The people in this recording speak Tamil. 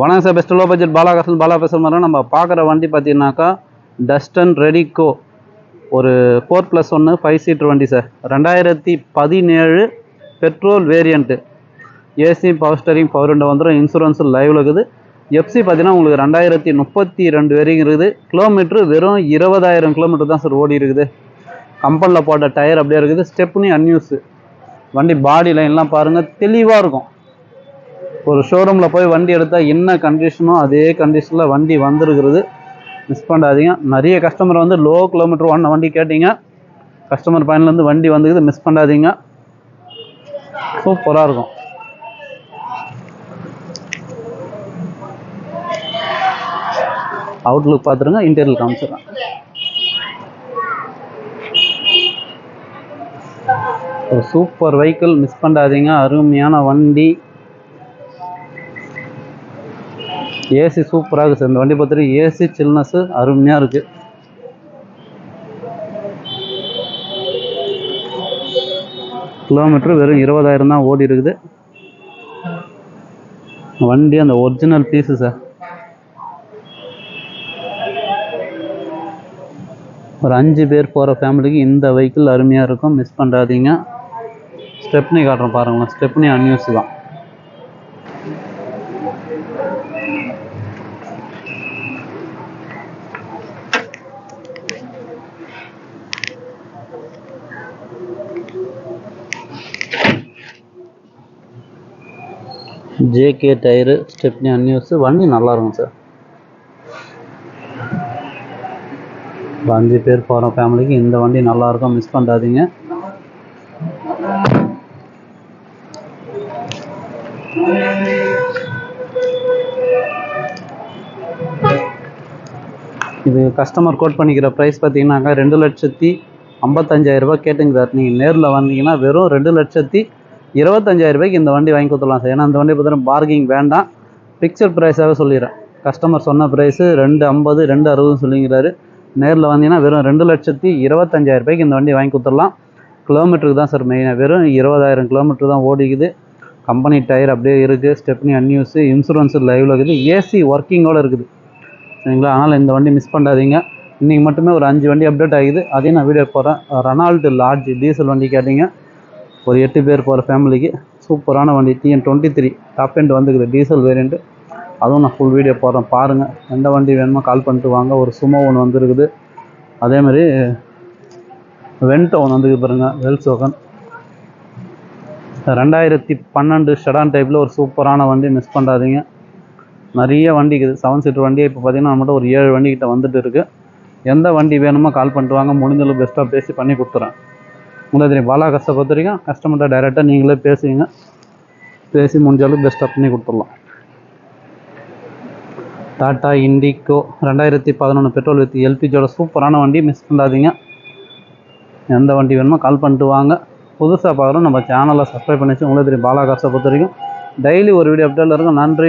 வணக்கம் sir. Best low budget பாலாகாசன் Bala பேசுகிற நம்ம பார்க்குற வண்டி பார்த்தீங்கன்னாக்கா டஸ்டன் ரெடிகோ ஒரு ஃபோர் ப்ளஸ் ஒன்று ஃபைவ் சீட்டர் வண்டி சார். ரெண்டாயிரத்தி பதினேழு petrol variant AC power steering power ரெண்டு வந்துடும் இன்சூரன்ஸும் லைவில் இருக்குது. எஃப்சி பார்த்தீங்கன்னா உங்களுக்கு ரெண்டாயிரத்தி முப்பத்தி ரெண்டு வரைக்கும் இருக்குது. கிலோமீட்ரு வெறும் இருபதாயிரம் கிலோமீட்டர் தான் சார் ஓடி இருக்குது. கம்பெனியில் போட்ட டயர் அப்படியே இருக்குது. ஸ்டெப்னி அன்யூஸு வண்டி பாடி லைன்லாம் பாருங்கள் தெளிவாக இருக்கும். ஒரு ஷோரூமில் போய் வண்டி எடுத்தால் என்ன கண்டிஷனோ அதே கண்டிஷனில் வண்டி வந்திருக்கிறது. மிஸ் பண்ணாதீங்க. நிறைய கஸ்டமர் வந்து லோ கிலோமீட்டர் ஓடின வண்டி கேட்டீங்க. கஸ்டமர் பயன்லேருந்து வண்டி வந்துக்குது மிஸ் பண்ணாதீங்க. சூப்பராக இருக்கும். அவுட்லுக் பார்த்துருங்க இன்டீரியல் காமிச்சிடுறேன். ஒரு சூப்பர் வெஹிக்கிள் மிஸ் பண்ணாதீங்க. அருமையான வண்டி. ஏசி சூப்பராக இருக்குது சார் இந்த வண்டி பார்த்துட்டு ஏசி சில்னஸ்ஸு அருமையாக இருக்குது கிலோமீட்டர் வெறும் இருபதாயிரம் தான் ஓடி இருக்குது. வண்டி அந்த ஒரிஜினல் பீஸு சார் ஒரு அஞ்சு பேர் போகிற ஃபேமிலிக்கு இந்த வெஹிக்கிள் அருமையாக இருக்கும். மிஸ் பண்ணுறாதீங்க ஸ்டெப்னி காட்டுறோம் பாருங்களேன். ஸ்டெப்னி அன்யூஸ் தான். ஜேகே டயரு ஸ்டெப்னி அன்யூஸு வண்டி நல்லா இருக்கும் சார் அஞ்சு பேர் போகிற ஃபேமிலிக்கு இந்த வண்டி நல்லா இருக்கும் மிஸ் பண்ணாதீங்க. இது கஸ்டமர் கோட் பண்ணிக்கிற ப்ரைஸ் பார்த்தீங்கன்னாக்கா ரெண்டு லட்சத்தி ஐம்பத்தஞ்சாயிரரூபா ரூபாய் கேட்டுங்கிறார் நீங்கள் நேரில் வந்தீங்கன்னா வெறும் ரெண்டு லட்சத்தி இருபத்தஞ்சாயிரம் ரூபாய்க்கு இந்த வண்டி வாங்கி கொடுத்துடலாம் சார். ஏன்னா இந்த வண்டி பார்த்தீங்கன்னா பார்கிங் வேண்டாம். ஃபிக்ஸட் ப்ரைஸாகவே சொல்லிடுறேன். கஸ்டமர் சொன்ன ப்ரைஸு ரெண்டு ஐம்பது ரெண்டு அறுபதுன்னு சொல்லிங்கிறாரு. நேரில் வந்தீங்கன்னா வெறும் ரெண்டு லட்சத்தி இருபத்தஞ்சாயிரம் ரூபாய்க்கு இந்த வண்டி வாங்கி கொடுத்துடலாம். கிலோமீட்டருக்கு தான் சார் மெயினாக வெறும் இருபதாயிரம் கிலோமீட்டர் தான் ஓடிக்குது. கம்பெனி டயர் அப்படியே இருக்குது ஸ்டெப்னி அன்யூஸு இன்சூரன்ஸு லைவில் இருக்குது. ஏசி ஒர்க்கிங்கோடு இருக்குது. சரிங்களா? அதனால் இந்த வண்டி மிஸ் பண்ணாதீங்க. இன்றைக்கி மட்டுமே ஒரு அஞ்சு வண்டி அப்டேட் ஆகுது. அதையும் நான் வீடியோ போகிறேன் ரெனால்டு லார்ஜ் டீசல் வண்டி கேட்டிங்க. ஒரு எட்டு பேர் போகிற ஃபேமிலிக்கு சூப்பரான வண்டி TN twenty three top end வந்துக்குது diesel variant அதுவும் நான் ஃபுல் வீடியோ போடுறேன் பாருங்கள் எந்த வண்டி வேணுமோ கால் பண்ணிட்டு வாங்க. ஒரு சுமோ ஒன்று வந்துருக்குது. அதேமாதிரி வென்ட்டோ ஒன்று வந்துருக்கு பாருங்கள் வெல்சோகன் ஓகன் ரெண்டாயிரத்தி பன்னெண்டு ஷெடான் டைப்பில் ஒரு சூப்பரான வண்டி மிஸ் பண்ணாதீங்க. நிறைய வண்டி இருக்குது. செவன் சீட்டர் வண்டியை இப்போ பார்த்தீங்கன்னா நம்மகிட்ட ஒரு ஏழு வண்டிக்கிட்ட வந்துட்டு இருக்குது எந்த வண்டி வேணுமோ கால் பண்ணிட்டு வாங்க. முடிஞ்சளவு பெஸ்ட்டாக பேசி பண்ணி கொடுத்துறேன். உங்களுக்கு தெரியும் பாலா கஷ்ட பொறுத்த வரைக்கும் கஸ்டமர்கிட்ட டைரெக்டாக நீங்களே பேசுவீங்க. பேசி முடிஞ்சாலும் பெஸ்ட்டாக பண்ணி கொடுத்துடலாம். டாட்டா இண்டிகோ ரெண்டாயிரத்தி பதினொன்று பெட்ரோல் வித் எல்பிஜியோட சூப்பரான வண்டி மிஸ் பண்ணாதீங்க. எந்த வண்டி வேணுமோ கால் பண்ணிட்டு வாங்க. புதுசாக பார்க்குறோம் நம்ம சேனலை சப்ஸ்கிரைப் பண்ணி வச்சு உங்களுக்கு தெரியும் பாலா காசை பொறுத்த வரைக்கும் டெய்லி ஒரு வீடியோ அப்டேட்டில் இருக்கும். நன்றி.